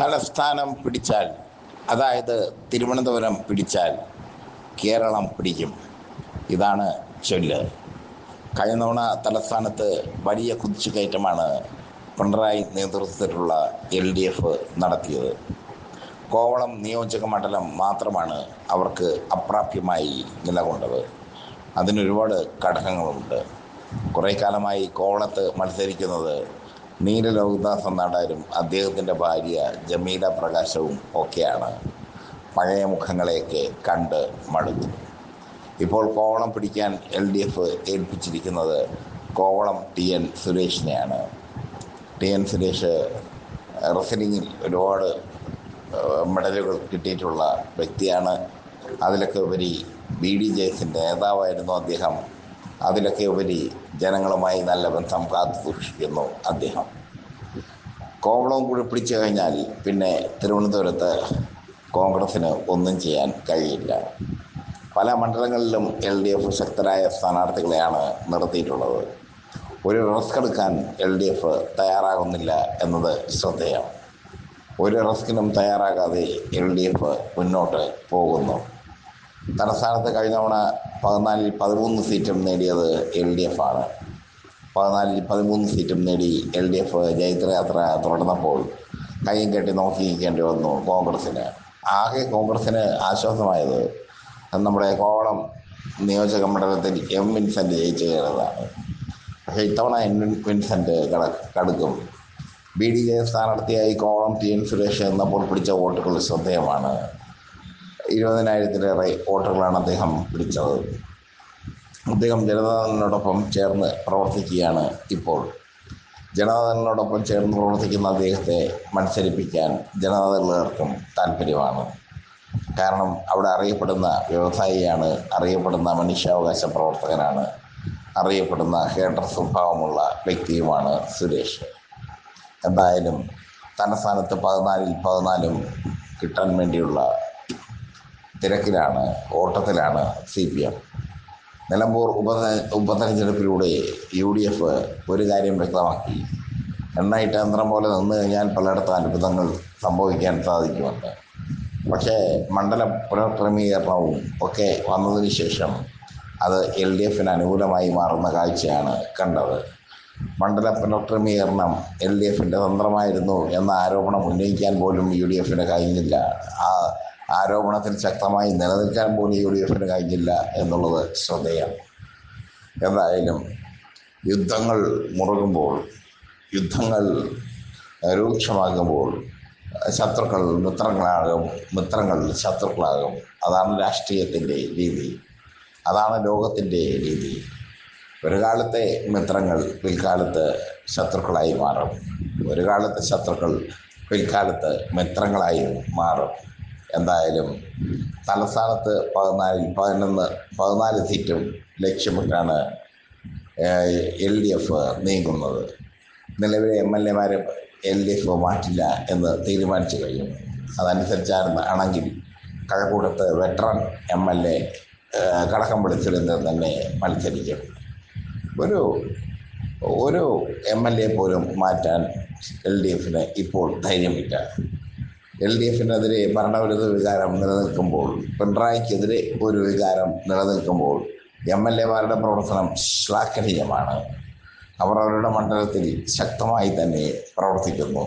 തലസ്ഥാനം പിടിച്ചാൽ അതായത് തിരുവനന്തപുരം പിടിച്ചാൽ കേരളം പിടിക്കും. ഇതാണ് ചൊല്ല്. കഴിഞ്ഞ തവണ തലസ്ഥാനത്ത് വലിയ കുതിച്ചുകയറ്റമാണ് പിണറായി നേതൃത്വത്തിലുള്ള എൽ ഡി എഫ് നടത്തിയത്. കോവളം നിയോജക മണ്ഡലം മാത്രമാണ് അവർക്ക് അപ്രാപ്യമായി നിലകൊണ്ടത്. അതിനൊരുപാട് ഘടകങ്ങളുണ്ട്. കുറേ കാലമായി കോവളത്ത് മത്സരിക്കുന്നത് നീല ലോകദാസ് നാടാരും അദ്ദേഹത്തിന്റെ ഭാര്യ ജമീല പ്രകാശവും ഒക്കെയാണ് പഴയ മുഖങ്ങളെയൊക്കെ കണ്ട് മടുത്തു. ഇപ്പോൾ കോവളം പിടിക്കാൻ എൽ ഡി എഫ് ഏൽപ്പിച്ചിരിക്കുന്നത് കോവളം ടി എൻ സുരേഷിനെയാണ്. ടി എൻ സുരേഷ് റെസ്ലിങ്ങിൽ ഒരുപാട് മെഡലുകൾ കിട്ടിയിട്ടുള്ള വ്യക്തിയാണ്. അതിലൊക്കെ ഉപരി ബി ഡി ജെ എസിന്റെ നേതാവായിരുന്നു അദ്ദേഹം. അതിലൊക്കെ ഉപരി ജനങ്ങളുമായി നല്ല ബന്ധം കാത്തു സൂക്ഷിക്കുന്നു അദ്ദേഹം. കോവളവും കൂടി പിടിച്ചു കഴിഞ്ഞാൽ പിന്നെ തിരുവനന്തപുരത്ത് കോൺഗ്രസ്സിന് ഒന്നും ചെയ്യാൻ കഴിയില്ല. പല മണ്ഡലങ്ങളിലും എൽ ഡി എഫ് ശക്തരായ സ്ഥാനാർത്ഥികളെയാണ് നിർത്തിയിട്ടുള്ളത്. ഒരു റിസ്ക് എടുക്കാൻ എൽ ഡി എഫ് തയ്യാറാകുന്നില്ല എന്നത് ശ്രദ്ധേയം. ഒരു റിസ്കിനും തയ്യാറാകാതെ എൽ ഡി എഫ് മുന്നോട്ട് പോകുന്നു. തലസ്ഥാനത്ത് കഴിഞ്ഞ തവണ പതിനാലിൽ പതിമൂന്ന് സീറ്റും നേടിയത് എൽ ഡി എഫ് ആണ്. പതിനാലിൽ പതിമൂന്ന് സീറ്റും നേടി എൽ ഡി എഫ് ജൈത്രയാത്ര തുടർന്നപ്പോൾ കൈയും കെട്ടി നോക്കിയിരിക്കേണ്ടി വന്നു കോൺഗ്രസ്സിന്. ആകെ കോൺഗ്രസ്സിന് ആശ്വാസമായത് നമ്മുടെ കോവളം നിയോജക മണ്ഡലത്തിൽ എം വിൻസെന്റ് ജയിച്ചു കയറുന്നതാണ് പക്ഷേ ഇത്തവണ എൻ വിൻസെന്റ് കട കടുക്കും. ബി ഡി ജെ സ്ഥാനാർത്ഥിയായി കോവളം ടി എൻ സുരേഷ് എന്നപ്പോൾ പിടിച്ച വോട്ടുകൾ ശ്രദ്ധേയമാണ്. ഇരുപതിനായിരത്തിലേറെ വോട്ടുകളാണ് അദ്ദേഹം പിടിച്ചത് അദ്ദേഹം ജനതാദളിനോടൊപ്പം ചേർന്ന് പ്രവർത്തിക്കുകയാണ് ഇപ്പോൾ. ജനതാദളിനോടൊപ്പം ചേർന്ന് പ്രവർത്തിക്കുന്ന അദ്ദേഹത്തെ മത്സരിപ്പിക്കാൻ ജനതാദളുകാർക്കും താല്പര്യമാണ് കാരണം അവിടെ അറിയപ്പെടുന്ന വ്യവസായിയാണ് അറിയപ്പെടുന്ന മനുഷ്യാവകാശ പ്രവർത്തകനാണ് അറിയപ്പെടുന്ന ഹേഡർ സ്വഭാവമുള്ള വ്യക്തിയുമാണ് സുരേഷ്. എന്തായാലും തലസ്ഥാനത്ത് പതിനാലിൽ പതിനാലും കിട്ടാൻ വേണ്ടിയുള്ള തിരക്കിലാണ് ഓട്ടത്തിലാണ് സി പി എം. നിലമ്പൂർ ഉപ ഉപതെരഞ്ഞെടുപ്പിലൂടെ യു ഡി എഫ് ഒരു കാര്യം വ്യക്തമാക്കി. എണ്ണയിട്ട് യന്ത്രം പോലെ നിന്ന് കഴിഞ്ഞാൽ പലയിടത്തും അത്ഭുതങ്ങൾ സംഭവിക്കാൻ സാധിക്കുമെന്ന് പക്ഷേ മണ്ഡല പുനഃക്രമീകരണവും ഒക്കെ വന്നതിന് ശേഷം അത് എൽ ഡി എഫിന് അനുകൂലമായി മാറുന്ന കാഴ്ചയാണ് കണ്ടത്. മണ്ഡല പുനഃക്രമീകരണം എൽ ഡി എഫിന്റെ തന്ത്രമായിരുന്നു എന്ന ആരോപണം ഉന്നയിക്കാൻ പോലും യു ഡി എഫിന് കഴിഞ്ഞില്ല. ആ ആരോപണത്തിൽ ശക്തമായി നിലനിൽക്കാൻ പോലും യു ഡി എഫിന് കഴിഞ്ഞില്ല എന്നുള്ളത് ശ്രദ്ധേയമാണ് എന്തായാലും യുദ്ധങ്ങൾ മുറുകുമ്പോൾ യുദ്ധങ്ങൾ രൂക്ഷമാകുമ്പോൾ ശത്രുക്കൾ മിത്രങ്ങളാകും മിത്രങ്ങൾ ശത്രുക്കളാകും. അതാണ് രാഷ്ട്രീയത്തിന്റെ രീതി. അതാണ് ലോകത്തിന്റെ രീതി. ഒരു കാലത്തെ മിത്രങ്ങൾ പിൽക്കാലത്ത് ശത്രുക്കളായി മാറും. ഒരു കാലത്തെ ശത്രുക്കൾ പിൽക്കാലത്ത് മിത്രങ്ങളായി മാറും. എന്തായാലും തലസ്ഥാനത്ത് പതിനാല് പതിനൊന്ന് പതിനാല് സീറ്റും ലക്ഷ്യമിട്ടാണ് എൽ ഡി എഫ് നീങ്ങുന്നത്. നിലവിലെ എം എൽ എമാരെ എൽ ഡി എഫ് മാറ്റില്ല എന്ന് തീരുമാനിച്ചു കഴിഞ്ഞു. അതനുസരിച്ചായിരുന്നു ആണെങ്കിൽ കഴക്കൂട്ടത്ത് veteran M L A Kadakampally Surendran തന്നെ മത്സരിക്കും. ഒരു ഒരു എം എൽ എ പോലും മാറ്റാൻ എൽ ഡി എഫിന് ഇപ്പോൾ ധൈര്യമില്ല. എൽ ഡി എഫിനെതിരെ ഭരണവിരുദ്ധ വികാരം നിലനിൽക്കുമ്പോൾ പിണറായിക്കെതിരെ ഒരു വികാരം നിലനിൽക്കുമ്പോൾ എം എൽ എമാരുടെ പ്രവർത്തനം ശ്ലാഘനീയമാണ്. അവർ അവരുടെ മണ്ഡലത്തിൽ ശക്തമായി തന്നെ പ്രവർത്തിക്കുന്നു.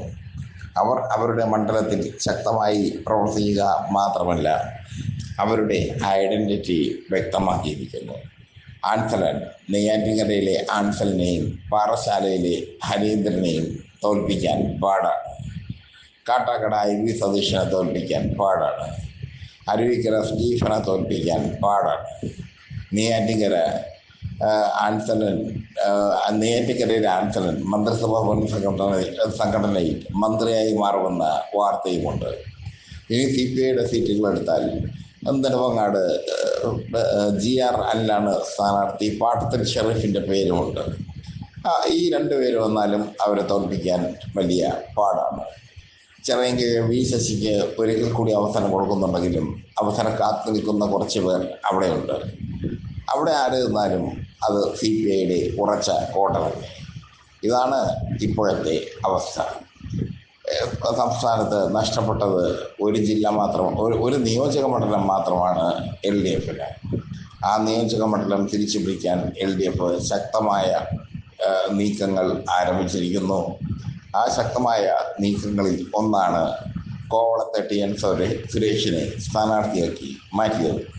അവർ അവരുടെ മണ്ഡലത്തിൽ ശക്തമായി പ്രവർത്തിക്കുക മാത്രമല്ല അവരുടെ ഐഡന്റിറ്റി വ്യക്തമാക്കിയിരിക്കുന്നു. ആൻസലൻ നെയ്യാറ്റിങ്കരയിലെ ആൻസലിനെയും പാറശാലയിലെ ഹരീന്ദ്രനെയും തോൽപ്പിക്കാൻ പാടാണ് കാട്ടാക്കട ഐ വി സതീഷിനെ തോൽപ്പിക്കാൻ പാടാണ്. അരുവിക്കര സ്റ്റീഫനെ തോൽപ്പിക്കാൻ പാടാണ്. നെയ്യാറ്റിങ്കര ആൻസലൻ നെയ്യാറ്റിക്കരയിലെ ആൻസലൻ മന്ത്രിസഭാ സംഘടന സംഘടനയിൽ മന്ത്രിയായി മാറുമെന്ന വാർത്തയുമുണ്ട്. ഇനി സി പി ഐയുടെ സീറ്റുകൾ എടുത്താൽ നെടുമങ്ങാട് ജി ആർ അല്ലാണ് സ്ഥാനാർത്ഥി പാട്ടത്തിൽ ഷെറീഫിന്റെ പേരുമുണ്ട്. ഈ രണ്ട് പേര് വന്നാലും അവരെ തോൽപ്പിക്കാൻ വലിയ പാടാണ്. ചെറിയെങ്കിൽ വി ശശിക്ക് ഒരിക്കൽ കൂടി അവസരം കൊടുക്കുന്നുണ്ടെങ്കിലും അവസരം കാത്തു നിൽക്കുന്ന കുറച്ച് പേർ അവിടെയുണ്ട്. അവിടെ ആരുന്നാലും അത് സി പി ഐയുടെ ഉറച്ച കോട്ടമല്ലേ ഇതാണ് ഇപ്പോഴത്തെ അവസ്ഥ. സംസ്ഥാനത്ത് നഷ്ടപ്പെട്ടത് ഒരു ജില്ല മാത്രം ഒരു ഒരു നിയോജക മണ്ഡലം മാത്രമാണ് എൽ ഡി എഫിന് ആ നിയോജക മണ്ഡലം തിരിച്ചു പിടിക്കാൻ എൽ ഡി എഫ് ശക്തമായ നീക്കങ്ങൾ ആരംഭിച്ചിരിക്കുന്നു. ആ ശക്തമായ നീക്കങ്ങളിൽ ഒന്നാണ് കോവളത്തെ ടി എൻ സുരേഷിനെ സ്ഥാനാർത്ഥിയാക്കി മാറ്റിയത്.